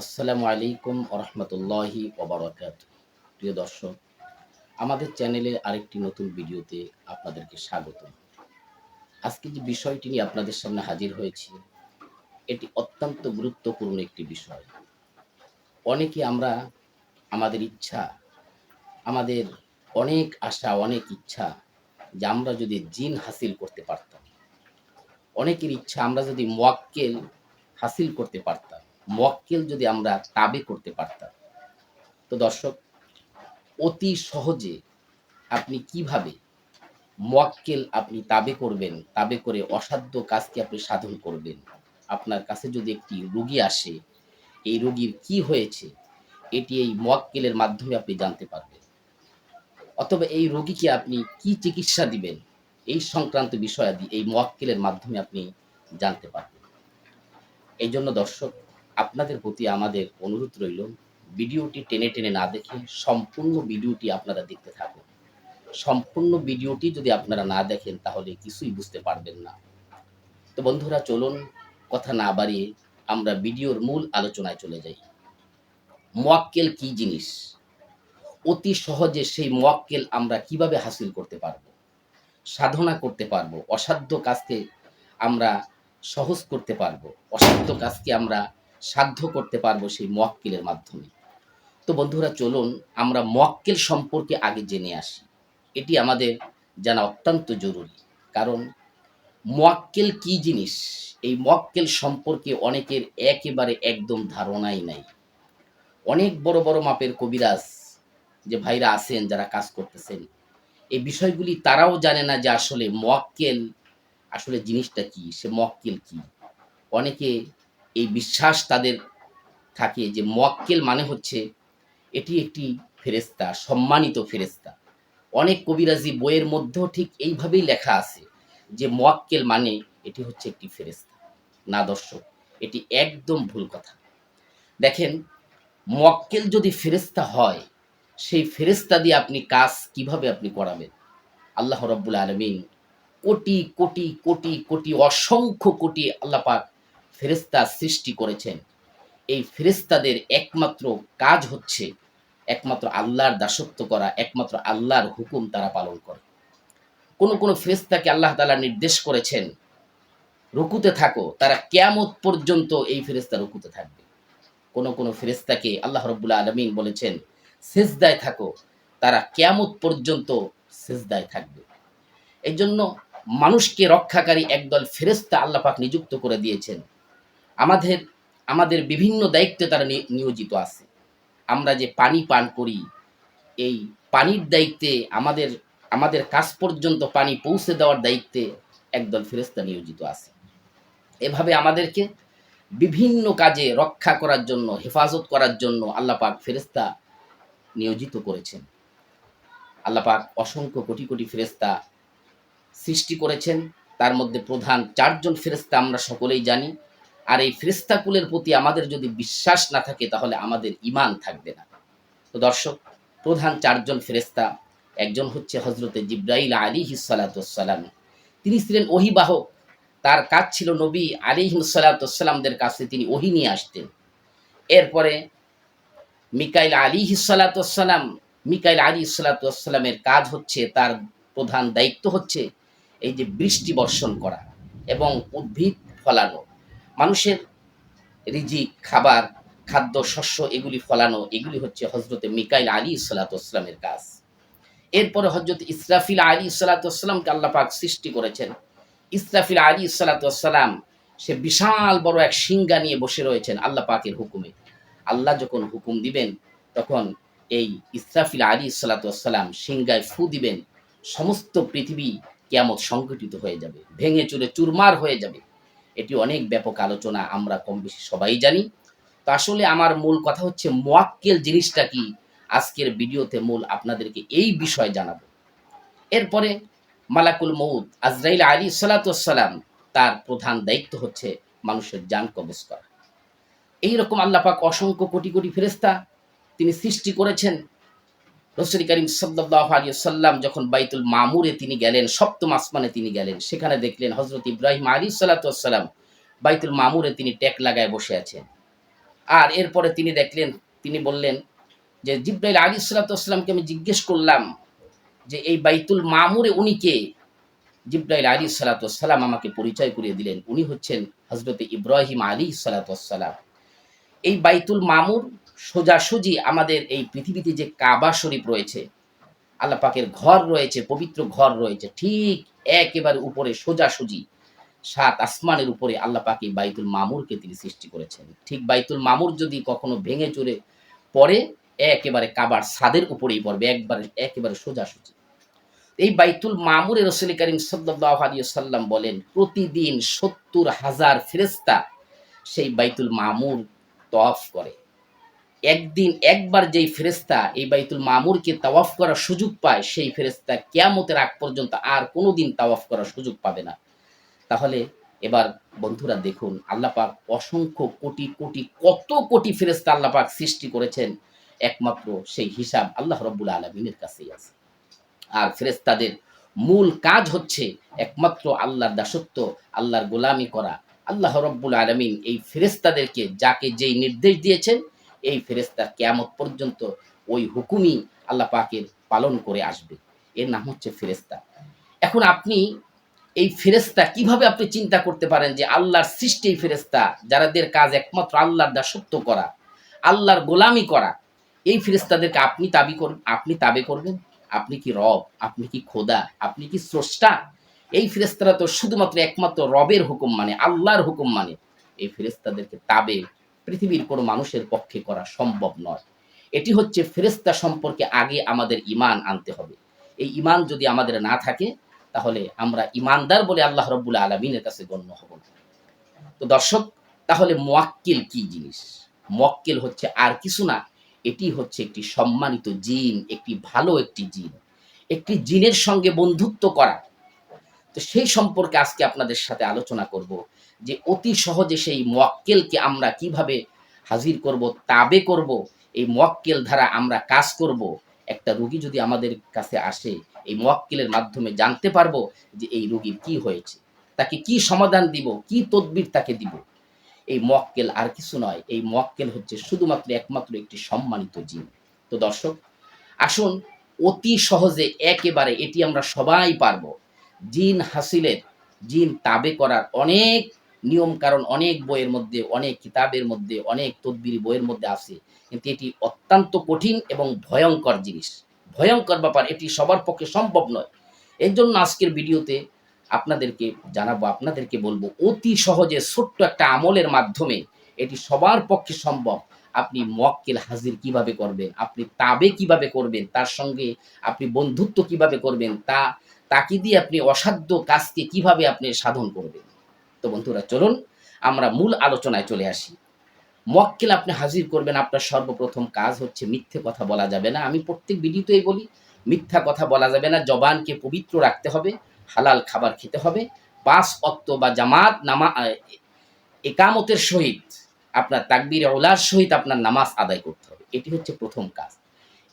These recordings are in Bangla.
আসসালামু আলাইকুম ওরহমতুল্লাহি ওবরাকাত। প্রিয় দর্শক, আমাদের চ্যানেলে আরেকটি নতুন ভিডিওতে আপনাদেরকে স্বাগত আজকে যে বিষয়টি নিয়ে আপনাদের সামনে হাজির হয়েছি, এটি অত্যন্ত গুরুত্বপূর্ণ একটি বিষয়। অনেকে আমরা আমাদের ইচ্ছা, আমাদের অনেক আশা, অনেক ইচ্ছা যে আমরা যদি জিন হাসিল করতে পারতাম। অনেকের ইচ্ছা আমরা যদি মোয়াক্কেল হাসিল করতে পারতাম। মক্কেল যদি আমরা তাবে করতে পারতাম। তো দর্শক, অতি সহজে আপনি কীভাবে মক্কেল আপনি তাবে করবেন, তাবে করে অসাধ্য কাজকে আপনি সাধন করবেন? আপনার কাছে যদি একটি রুগী আসে, এই রোগীর কি হয়েছে? এটি এই মক্কেলের মাধ্যমে আপনি জানতে পারবেন। অথবা এই রোগীকে আপনি কি চিকিৎসা দিবেন? এই সংক্রান্ত বিষয়াদি এই মক্কেলের মাধ্যমে আপনি জানতে পারবেন। এই জন্য দর্শক আপনাদের প্রতি আমাদের অনুরোধ রইল, ভিডিওটি টেনে টেনে না দেখে সম্পূর্ণ ভিডিওটি আপনারা দেখতে থাকুন। সম্পূর্ণ ভিডিওটি যদি আপনারা না দেখেন, তাহলে কিছুই বুঝতে পারবেন না। তো বন্ধুরা, চলুন কথা না বাড়িয়ে আমরা ভিডিওর মূল আলোচনায় চলে যাই। মোয়াক্কেল কি জিনিস? অতি সহজে সেই মোয়াক্কেল আমরা কীভাবে হাসিল করতে পারব? সাধনা করতে পারব? অসাধ্য কাজকে আমরা সহজ করতে পারব? অসাধ্য কাজকে আমরা সাধ্য করতে পারব সেই মোয়াক্কেলের মাধ্যমে। তো বন্ধুরা, চলুন আমরা মোয়াক্কেল সম্পর্কে আগে জেনে আসি। এটি আমাদের জানা অত্যন্ত জরুরি। কারণ মোয়াক্কেল কি জিনিস? এই মোয়াক্কেল সম্পর্কে অনেকের একেবারে একদম ধারণাই নাই। অনেক বড় বড় মাপের কবিরাজ যে ভাইরা আছেন, যারা কাজ করতেছেন, এই বিষয়গুলি তারাও জানে না যে আসলে মোয়াক্কেল আসলে জিনিসটা কি, সে মক্কেল কি। অনেকে এই বিশ্বাস তাদের থাকে যে মোয়াক্কেল মানে হচ্ছে এটি একটি ফেরেস্তা সম্মানিত ফেরেস্তা অনেক কবিরাজি বইয়ের মধ্যেও ঠিক এইভাবেই লেখা আছে যে মোয়াক্কেল মানে এটি হচ্ছে একটি ফেরেস্তা না দর্শক, এটি একদম ভুল কথা। দেখেন, মোয়াক্কেল যদি ফেরেস্তা হয়, সেই ফেরেস্তা দিয়ে আপনি কাজ কীভাবে আপনি করাবেন? আল্লাহ রব্বুল আলমিন কোটি কোটি কোটি কোটি, অসংখ্য কোটি আল্লাপাক ফেরেস্তা সৃষ্টি করেছেন। এই ফেরেস্তাদের একমাত্র কাজ হচ্ছে একমাত্র আল্লাহর দাসত্ব করা, একমাত্র আল্লাহর হুকুম তারা পালন করে। কোন কোন ফেরেস্তাকে আল্লাহ তালা নির্দেশ করেছেন, রুকুতে থাকো, তারা কেয়ামত পর্যন্ত এই ফেরেস্তা রুকুতে থাকবে। কোন কোন ফেরেস্তাকে আল্লাহ রব্বুল্লা আলমিন বলেছেন, সেজদায় থাকো, তারা কেয়ামত পর্যন্ত সেজদায় থাকবে। এই জন্য মানুষকে রক্ষাকারী একদল ফেরেস্তা আল্লাপাক নিযুক্ত করে দিয়েছেন। আমাদের আমাদের বিভিন্ন দায়িত্বে তারা নিয়োজিত আছে। আমরা যে পানি পান করি, এই পানির দায়িত্বে আমাদের আমাদের কাজ পর্যন্ত পানি পৌঁছে দেওয়ার দায়িত্বে একদল ফেরেস্তা নিয়োজিত আছে। এভাবে আমাদেরকে বিভিন্ন কাজে রক্ষা করার জন্য, হেফাজত করার জন্য আল্লাপাক ফেরেস্তা নিয়োজিত করেছেন। আল্লাপাক অসংখ্য কোটি কোটি ফেরেস্তা সৃষ্টি করেছেন। তার মধ্যে প্রধান চারজন ফেরেস্তা আমরা সকলেই জানি। আর এই ফেরেস্তাকুলের প্রতি আমাদের যদি বিশ্বাস না থাকে, তাহলে আমাদের ইমান থাকবে না। তো দর্শক, প্রধান চারজন ফেরেস্তা একজন হচ্ছে হজরতে জিব্রাইল আলী হিসালাতাম তিনি ছিলেন অহিবাহক তার কাজ ছিল নবী আলী হিসালাতামদের কাছে তিনি ওহি নিয়ে আসতেন। এরপরে মিকাইল আলী হিসালাতাম মিকাইল আলী ইসালাতামের কাজ হচ্ছে, তার প্রধান দায়িত্ব হচ্ছে এই যে বৃষ্টি বর্ষণ করা এবং উদ্ভিদ ফলানো। মানুষের রিজিক খাবার, খাদ্য, শস্য এগুলি ফলানো, এগুলি হচ্ছে হজরতে মিকাইল আলী ইসালাতামের কাজ। এরপরে হজরত ইসরাফিল আলী ইসালাতামকে আল্লাপাক সৃষ্টি করেছেন। ইসরাফিল আলী ইসালাতাম সে বিশাল বড় এক সিঙ্গা নিয়ে বসে রয়েছেন আল্লাহ পাকের হুকুমে। আল্লাহ যখন হুকুম দিবেন, তখন এই ইসরাফিল আলী ইসালাতাম সিঙ্গায় ফু দিবেন, সমস্ত পৃথিবী কেমত সংগঠিত হয়ে যাবে, ভেঙে চুরে চুরমার হয়ে যাবে। এটি অনেক ব্যাপক আলোচনা, আমরা কম বেশি সবাই জানি। তো আসলে আমার মূল কথা হচ্ছে, মোয়াক্কেল জিনিসটা কি? আজকের ভিডিওতে মূল আপনাদেরকে এই বিষয় জানাব। এরপরে মালাকুল মৌদ আজরাইল আলী সালাতাম তার প্রধান দায়িত্ব হচ্ছে মানুষের যান কবজ করা। এইরকম আল্লাপাক অসংখ্য কোটি কোটি ফেরেস্তা তিনি সৃষ্টি করেছেন। রসুল করিম সাল্লাহ আলী সাল্লাম যখন বাইতুল মামুরে তিনি গেলেন, সপ্তম আসমানে তিনি গেলেন, সেখানে দেখলেন হজরত ইব্রাহিম আলী সাল্লাতাম বাইতুল মামুরে তিনি ট্যাক লাগায় বসে আছেন। আর এরপরে তিনি দেখলেন, তিনি বললেন যে, জিব্রাইল আলী সালাতামকে আমি জিজ্ঞেস করলাম যে, এই বাইতুল মামুরে উনি কে? জিব্রাইল আলী সালাতাম আমাকে পরিচয় করিয়ে দিলেন, উনি হচ্ছেন হজরত ইব্রাহিম আলী সালাতাম এই বাইতুল মামুর সোজাসুজি আমাদের এই পৃথিবীতে যে কাবা শরীফ রয়েছে, আল্লাহ পাকের ঘর রয়েছে, পবিত্র ঘর রয়েছে, ঠিক একেবারে উপরে সোজাসুজি সাত আসমানের উপরে আল্লাহ পাক বাইতুল মামুরকে তিনি সৃষ্টি করেছেন। ঠিক বাইতুল মামুর যদি কখনো ভেঙে চুরে পড়ে, একেবারে কাবার ছাদের উপরেই পড়বে, একবারে, একেবারে সোজাসুজি। এই বাইতুল মামুরে রসুল করিম সাল্লাহ আলী সাল্লাম বলেন, প্রতিদিন সত্তর হাজার ফেরেস্তা সেই বাইতুল মামুর তফ করে। একদিন একবার যেই ফেরেস্তা এই বাইতুল মামুরকে তাওয়াফ করার সুযোগ পায়, সেই ফেরেস্তা কেয়ামতের আগ পর্যন্ত আর কোনোদিন তাওয়াফ করার সুযোগ পাবে না। তাহলে এবার বন্ধুরা দেখুন আল্লাপাক অসংখ্য কোটি কোটি, কত কোটি ফেরেস্তা আল্লাপাক সৃষ্টি করেছেন। একমাত্র সেই হিসাব আল্লাহ রব্বুল আলমিনের কাছেই আছে। আর ফেরেস্তাদের মূল কাজ হচ্ছে একমাত্র আল্লাহর দাসত্ব, আল্লাহর গোলামি করা। আল্লাহ রব্বুল আলমিন এই ফেরেস্তাদেরকে যাকে যেই নির্দেশ দিয়েছেন এই ফেরেস্তা কেয়ামত পর্যন্ত ওই হুকুমই আল্লাহ পাকের পালন করে আসবে। এর নাম হচ্ছে ফেরেস্তা এখন আপনি এই ফেরেস্তা কীভাবে আপনি চিন্তা করতে পারেন যে আল্লাহর সৃষ্টি এই ফেরেস্তা যারাদের কাজ একমাত্র আল্লাহর দাসত্ব করা, আল্লাহর গোলামি করা, এই ফেরেস্তাদেরকে আপনি তাবি করবেন আপনি তাবে করবেন? আপনি কি রব? আপনি কি খোদা? আপনি কি স্রষ্টা? এই ফেরেস্তারা তো শুধুমাত্র একমাত্র রবের হুকুম মানে আল্লাহর হুকুম মানে। এই ফেরেস্তাদেরকে তাবে পৃথিবীর কোনো মানুষের পক্ষে করা সম্ভব নয়। এটি হচ্ছে ফেরেস্তা সম্পর্কে আগে আমাদের ইমান আনতে হবে। এই ইমান যদি আমাদের না থাকে, তাহলে আমরা ইমানদার বলে আল্লাহ রব্বুল আলমিনের কাছে গণ্য হব তো দর্শক, তাহলে মোয়াক্কিল কি জিনিস? মোয়াক্কিল হচ্ছে আর কিছু না, এটি হচ্ছে একটি সম্মানিত জিন, একটি ভালো একটি জিন। একটি জিনের সঙ্গে বন্ধুত্ব করা। তো সেই সম্পর্কে আজকে আপনাদের সাথে আলোচনা করব। যে অতি সহজে সেই মোয়াক্কেলকে আমরা কীভাবে হাজির করব, তাবে করব, এই মোয়াক্কেল ধারা আমরা কাজ করব, একটা রুগী যদি আমাদের কাছে আসে, এই মোয়াক্কেলের মাধ্যমে জানতে পারব যে এই রুগীর কি হয়েছে, তাকে কি সমাধান দিব, কি তদবির তাকে দিব। এই মোয়াক্কেল আর কিছু নয়, এই মোয়াক্কেল হচ্ছে শুধুমাত্র একমাত্র একটি সম্মানিত জিন তো দর্শক, আসুন অতি সহজে একেবারে এটি আমরা সবাই পারব। জিন হাসিলের, জিন তাবে করার অনেক নিয়ম কারণ অনেক বইয়ের মধ্যে, অনেক কিতাবের মধ্যে, অনেক তদবির বইয়ের মধ্যে আছে। কিন্তু এটি অত্যন্ত কঠিন এবং ভয়ঙ্কর জিনিস। ভয়ঙ্কর ব্যাপার, এটি সবার পক্ষে সম্ভব নয়। এর জন্য আজকের ভিডিওতে আপনাদেরকে জানাব, আপনাদেরকে বলব, অতি সহজে ছোট্ট একটা আমলের মাধ্যমে এটি সবার পক্ষে সম্ভব। আপনি মক্কেল হাজির কীভাবে করবেন? আপনি তাবে কীভাবে করবেন? তার সঙ্গে আপনি বন্ধুত্ব কীভাবে করবেন? তা, তাকে দিয়ে আপনি অসাধ্য কাজকে কীভাবে আপনি সাধন করবেন? তো বন্ধুরা, চলুন আমরা মূল আলোচনায় চলে আসি। মক্কেল আপনি হাজির করবেন, আপনার সর্বপ্রথম কাজ হচ্ছে মিথ্যে কথা বলা যাবে না। আমি প্রত্যেক ভিডিওতেই বলি, মিথ্যা কথা বলা যাবে না। জবানকে পবিত্র রাখতে হবে, হালাল খাবার খেতে হবে। পাঁচ অক্ত বা জামাত নামা একামতের সহিত, আপনার তাকবির ওলার সহিত আপনার নামাজ আদায় করতে হবে। এটি হচ্ছে প্রথম কাজ।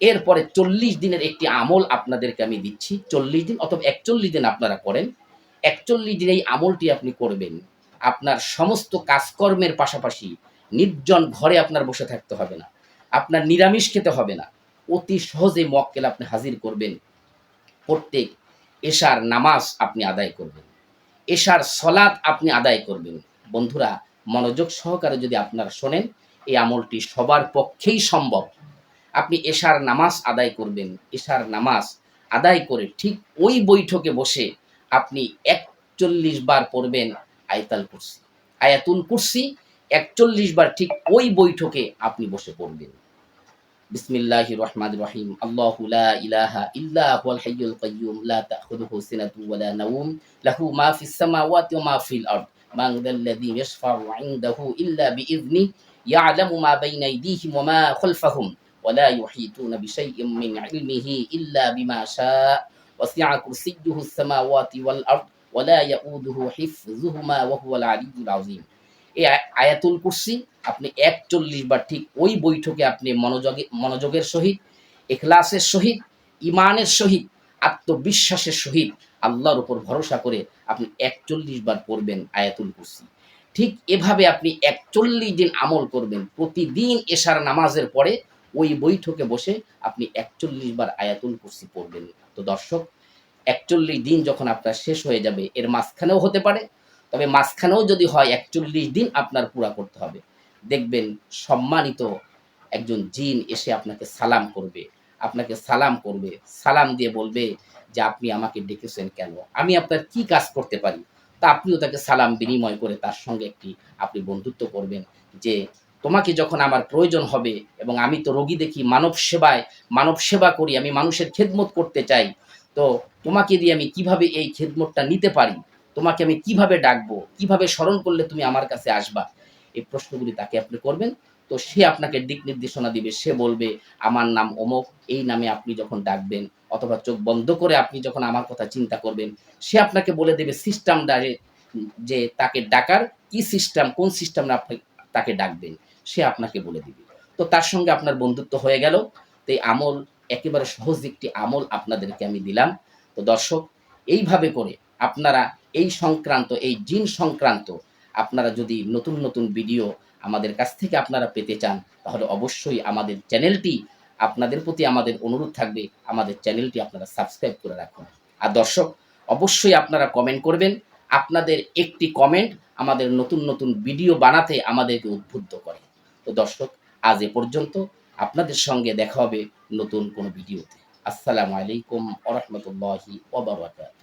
এরপরে চল্লিশ দিনের একটি আমল আপনাদেরকে আমি দিচ্ছি। চল্লিশ দিন অথবা একচল্লিশ দিন আপনারা করেন। একচল্লিশ দিন এই আমলটি আপনি করবেন। আপনার সমস্ত কাজকর্মের পাশাপাশি নির্জন ঘরে আপনার বসে থাকতে হবে না। আপনার নিরামিষ খেতে হবে না। অতি সহজে মক্কেল আপনি হাজির করবেন। প্রত্যেক এশার নামাজ আপনি আদায় করবেন। এশার সলাদ আপনি আদায় করবেন। বন্ধুরা, মনোযোগ সহকারে যদি আপনারা শোনেন, এই আমলটি সবার পক্ষেই সম্ভব। আপনি এশার নামাজ আদায় করবেন। এশার নামাজ আদায় করে ঠিক ওই বৈঠকে বসে আপনি একচল্লিশ বার পড়বেন আয়তাল কুরসি। আয়াতুল কুরসি একচল্লিশ বার ঠিক ওই বৈঠকে আপনি বসে পড়বেন। বিসমিল্লাহ রহমান রহিম। আল্লাহ ইলাহা ইল্লা লাহু মা ফিস সামাওয়াতি ওয়া মা ফিল আরদ। মান যাল্লাযী ইয়াশফাউ ইল্লা বিইযনি। ইয়ালামু মা বাইনা আইদিহিম ওয়া মা খালফাহুম। ওয়ালা ইউহীতুনা ইল্লা ওয়াসিআ এই আয়াতুল কুরসি আপনি একচল্লিশ বার ঠিক ওই বৈঠকে আপনি মনোযোগে মনোযোগের সহিত এখলাসের সহিত ইমানের সহিত, আত্মবিশ্বাসের সহিত আল্লাহর উপর ভরসা করে আপনি একচল্লিশ বার পড়বেন আয়াতুল কুরসি। ঠিক এভাবে আপনি একচল্লিশ দিন আমল করবেন। প্রতিদিন এশার নামাজের পরে ওই বৈঠকে বসে আপনি একচল্লিশ বার আয়াতুল কুরসি পড়বেন। তো দর্শক, একচল্লিশ দিন যখন আপনার শেষ হয়ে যাবে, এর মাঝখানেও হতে পারে, তবে মাঝখানেও যদি হয়, একচল্লিশ দিন আপনার পুরা করতে হবে। দেখবেন সম্মানিত একজন জিন এসে আপনাকে সালাম করবে, আপনাকে সালাম করবে, সালাম দিয়ে বলবে যে, আপনি আমাকে ডেকেছেন কেন? আমি আপনার কি কাজ করতে পারি? তা আপনিও তাকে সালাম বিনিময় করে তার সঙ্গে একটি আপনি বন্ধুত্ব করবেন যে তোমাকে যখন আমার প্রয়োজন হবে এবং আমি তো রোগী দেখি, মানব সেবায়, মানব সেবা করি, আমি মানুষের খেদমত করতে চাই, তো তোমাকে দিয়ে আমি কীভাবে এই খেদমতটা নিতে পারি? তোমাকে আমি কীভাবে ডাকবো? কীভাবে স্মরণ করলে তুমি আমার কাছে আসবা? এই প্রশ্নগুলি তাকে আপনি করবেন। তো সে আপনাকে দিক নির্দেশনা দিবে। সে বলবে, আমার নাম অমুক এই নামে আপনি যখন ডাকবেন অথবা চোখ বন্ধ করে আপনি যখন আমার কথা চিন্তা করবেন, সে আপনাকে বলে দেবে সিস্টেমটা যে তাকে ডাকার, কি সিস্টেম কোন সিস্টেম আপনি তাকে ডাকবেন? সে আপনাকে বলে দিবে। তো তার সঙ্গে আপনার বন্ধুত্ব হয়ে গেল। তো এই আমল একেবারে সহজ একটি আমল আপনাদেরকে আমি দিলাম। তো দর্শক, এইভাবে করে আপনারা এই সংক্রান্ত, এই জিন সংক্রান্ত আপনারা যদি নতুন নতুন ভিডিও আমাদের কাছ থেকে আপনারা পেতে চান, তাহলে অবশ্যই আমাদের চ্যানেলটি আপনাদের প্রতি আমাদের অনুরোধ থাকবে, আমাদের চ্যানেলটি আপনারা সাবস্ক্রাইব করে রাখুন। আর দর্শক, অবশ্যই আপনারা কমেন্ট করবেন। আপনাদের একটি কমেন্ট আমাদের নতুন নতুন ভিডিও বানাতে আমাদেরকে উদ্বুদ্ধ করে। তো দর্শক, আজ এ পর্যন্ত আপনাদের সঙ্গে দেখা হবে নতুন কোনো ভিডিওতে। আসসালামু আলাইকুম ওরহমতুল্লাহি ওবরাকাত